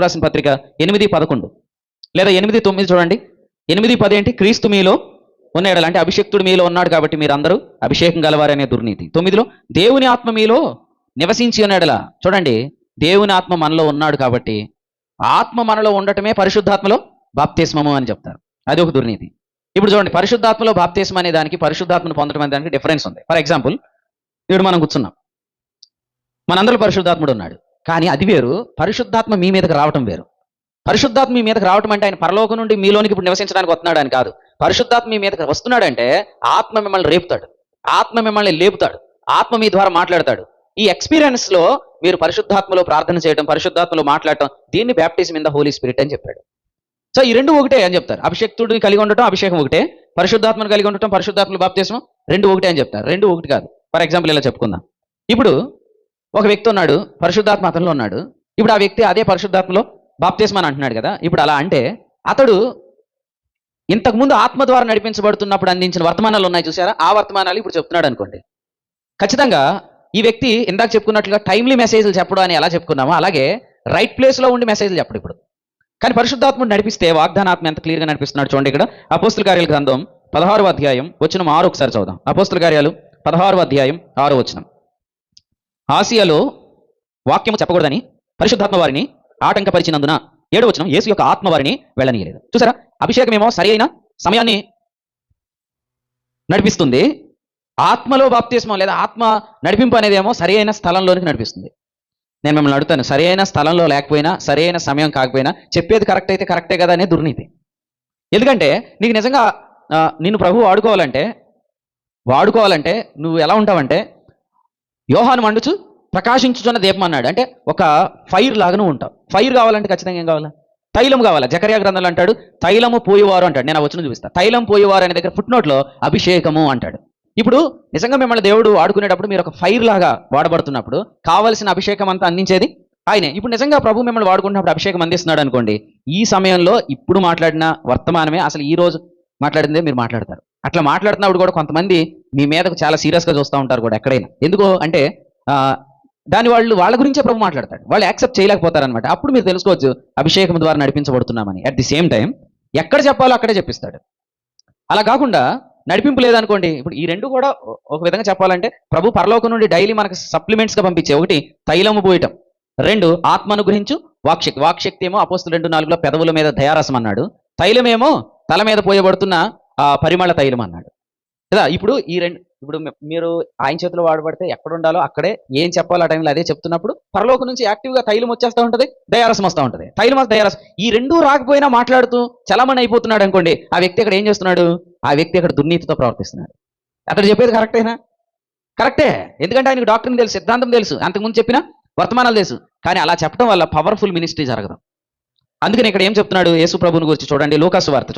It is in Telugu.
రాసిన పత్రిక ఎనిమిది పదకొండు. లేదా ఎనిమిది తొమ్మిది చూడండి. ఎనిమిది పది ఏంటి క్రీస్తు మీలో ఉన్న ఎడల అంటే అభిషక్తుడు మీలో ఉన్నాడు కాబట్టి మీరు అందరూ అభిషేకం గలవారనే దుర్నీతి. తొమ్మిదిలో దేవుని ఆత్మ మీలో నివసించి ఉన్న ఎడల చూడండి. దేవుని ఆత్మ మనలో ఉన్నాడు కాబట్టి ఆత్మ మనలో ఉండటమే పరిశుద్ధాత్మలో బాప్తిస్మము అని చెప్తారు. అది ఒక దుర్నీతి. ఇప్పుడు చూడండి. పరిశుద్ధాత్మలో బాప్తిస్మ అనే దానికి పరిశుద్ధాత్మను పొందడం అనే దానికి డిఫరెన్స్ ఉంది. ఫర్ ఎగ్జాంపుల్ ఇప్పుడు మనం కూర్చున్నాం. మనందరూ పరిశుద్ధాత్ముడు ఉన్నాడు. కానీ అది వేరు. పరిశుద్ధాత్మ మీ మీదకి రావటం వేరు. పరిశుద్ధాత్మ మీ మీదకి రావటం అంటే ఆయన పరలోకం నుండి మీలోనికి ఇప్పుడు నివసించడానికి వస్తున్నాడు అని కాదు. పరిశుద్ధాత్మ మీ మీదకి వస్తున్నాడంటే ఆత్మ మిమ్మల్ని రేపుతాడు. ఆత్మ మిమ్మల్ని లేపుతాడు. ఆత్మ మీ ద్వారా మాట్లాడతాడు. ఈ ఎక్స్పీరియన్స్లో మీరు పరిశుద్ధాత్మలో ప్రార్థన చేయడం పరిశుద్ధాత్మలో మాట్లాడటం దీన్ని baptism in the holy spirit అని చెప్పాడు. సో ఈ రెండు ఒకటే అని చెప్తారు. అభిషక్తుడిని కలిగి ఉండటం అభిషేకం ఒకటే. పరిశుద్ధాత్మను కలిగి ఉండటం పరిశుద్ధాత్మలు బాప్తీసం రెండు ఒకటే అని చెప్తారు. రెండు ఒకటి కాదు. ఫర్ ఎగ్జాంపుల్ ఇలా చెప్పుకుందాం. ఇప్పుడు ఒక వ్యక్తి ఉన్నాడు పరిశుద్ధాత్మ అతనిలో ఉన్నాడు. ఇప్పుడు ఆ వ్యక్తి అదే పరిశుద్ధాత్మలో బాప్తిస్మ అని అంటున్నాడు కదా. ఇప్పుడు అలా అంటే అతడు ఇంతకుముందు ఆత్మ ద్వారా నడిపించబడుతున్నప్పుడు అందించిన వర్తమానాలు ఉన్నాయి చూసారా ఆ వర్తమానాలు ఇప్పుడు చెప్తున్నాడు అనుకోండి. ఖచ్చితంగా ఈ వ్యక్తి ఇందాక చెప్పుకున్నట్లుగా టైమ్లీ మెసేజ్లు చెప్పడం అని ఎలా చెప్పుకున్నామో అలాగే రైట్ ప్లేస్లో ఉండి మెసేజ్లు చెప్పడు ఇప్పుడు. కానీ పరిశుద్ధాత్ముడు నడిపిస్తే వాగ్దానాత్మ ఎంత క్లియర్గా నడిపిస్తున్నాడు చూడండి ఇక్కడ. అపోస్తుల కార్యాల గ్రంథం పదహారు అధ్యాయం వచ్చిన ఆరు ఒకసారి చదుదాం అపోస్తుల కార్యాలు పదహారు అధ్యాయం ఆరు వచ్చినాం ఆసియాలో వాక్యము చెప్పకూడదని పరిశుద్ధాత్మ వారిని ఆటంకపరిచినందున ఏడు వచ్చిన యేసు యొక్క ఆత్మ వారిని వెళ్ళనీయలేదు. చూసారా? అభిషేకం ఏమో సరి అయిన సమయాన్ని నడిపిస్తుంది. ఆత్మలో బాప్తిస్మం లేదా ఆత్మ నడిపింపు అనేది ఏమో సరి అయిన స్థలంలోనికి నడిపిస్తుంది. నేను మిమ్మల్ని అడుగుతాను సరి అయిన స్థలంలో లేకపోయినా సరి అయిన సమయం కాకపోయినా చెప్పేది కరెక్ట్ అయితే కరెక్టే కదా అనే దుర్నీతి. ఎందుకంటే నీకు నిజంగా నిన్ను ప్రభు వాడుకోవాలంటే వాడుకోవాలంటే నువ్వు ఎలా ఉంటావంటే యోహాను మండుచు ప్రకాశించుచున్న దీపం అన్నాడు. అంటే ఒక ఫైర్ లాగాను ఉంటాం ఉంటావు. ఫైర్ కావాలంటే ఖచ్చితంగా ఏం కావాలా? తైలం కావాలా? జకర్యా గ్రంథంలో అంటాడు తైలము పోయేవారు అంటాడు. నేను వచ్చిన చూపిస్తా. తైలం పోయేవారు అనే దగ్గర ఫుట్నోట్లో అభిషేకము అంటాడు. ఇప్పుడు నిజంగా మిమ్మల్ని దేవుడు వాడుకునేటప్పుడు మీరు ఒక ఫైర్ లాగా వాడబడుతున్నప్పుడు కావలసిన అభిషేకం అంతా అందించేది ఆయనే. ఇప్పుడు నిజంగా ప్రభు మిమ్మల్ని వాడుకుంటున్నప్పుడు అభిషేకం అందిస్తున్నాడు అనుకోండి ఈ సమయంలో ఇప్పుడు మాట్లాడిన వర్తమానమే అసలు ఈ రోజు మాట్లాడిందే మీరు మాట్లాడతారు. అట్లా మాట్లాడుతున్నప్పుడు కూడా కొంతమంది మీ మీదకు చాలా సీరియస్గా చూస్తూ ఉంటారు కూడా ఎక్కడైనా. ఎందుకు అంటే ఆ, దాని వాళ్ళు వాళ్ళ గురించే ప్రభు మాట్లాడతాడు. వాళ్ళు యాక్సెప్ట్ చేయలేకపోతారనమాట అప్పుడు మీరు తెలుసుకోవచ్చు అభిషేకం ద్వారా నడిపించబడుతున్నామని. అట్ ది సేమ్ టైం ఎక్కడ చెప్పాలో అక్కడే చెప్పిస్తాడు. అలా కాకుండా నడిపింపు లేదనుకోండి ఇప్పుడు ఈ రెండు కూడా ఒక విధంగా చెప్పాలంటే ప్రభు పరలోకం నుండి డైలీ మనకు సప్లిమెంట్స్గా పంపించే ఒకటి తైలము పోయటం. రెండు ఆత్మను అనుగ్రహించు వాక్శక్తి వాక్శక్తి ఏమో అపోస్తు రెండు నాలుగులో పెదవుల మీద దయారసం అన్నాడు తైలమేమో తల మీద పోయబడుతున్న ఆ పరిమళ తైలం అన్నాడు కదా ఇప్పుడు ఈ రెండు ఇప్పుడు మీరు ఆయన చేతిలో వాడబడితే ఎక్కడ ఉండాలో అక్కడే ఏం చెప్పాలో ఆ టైంలో అదే చెప్తున్నప్పుడు పరలోకం నుంచి యాక్టివ్గా తైలం వచ్చేస్తూ ఉంటుంది దయారసం వస్తూ ఉంటుంది. తైలం దయారసం ఈ రెండూ రాకపోయినా మాట్లాడుతూ చలమని అయిపోతున్నాడు అనుకోండి ఆ వ్యక్తి అక్కడ ఏం చేస్తున్నాడు? ఆ వ్యక్తి అక్కడ దుర్నీతితో ప్రవర్తిస్తున్నాడు. అతడు చెప్పేది కరెక్టేనా కరెక్టే. ఎందుకంటే ఆయనకు డాక్టర్ని తెలుసు సిద్ధాంతం తెలుసు అంతకుముందు చెప్పిన వర్తమానాలు తెలుసు. కానీ అలా చెప్పడం వల్ల పవర్ఫుల్ మినిస్ట్రీ జరగదు. అందుకని ఇక్కడ ఏం చెప్తున్నాడు యేసు ప్రభుని గురించి చూడండి లోకాసు వార్త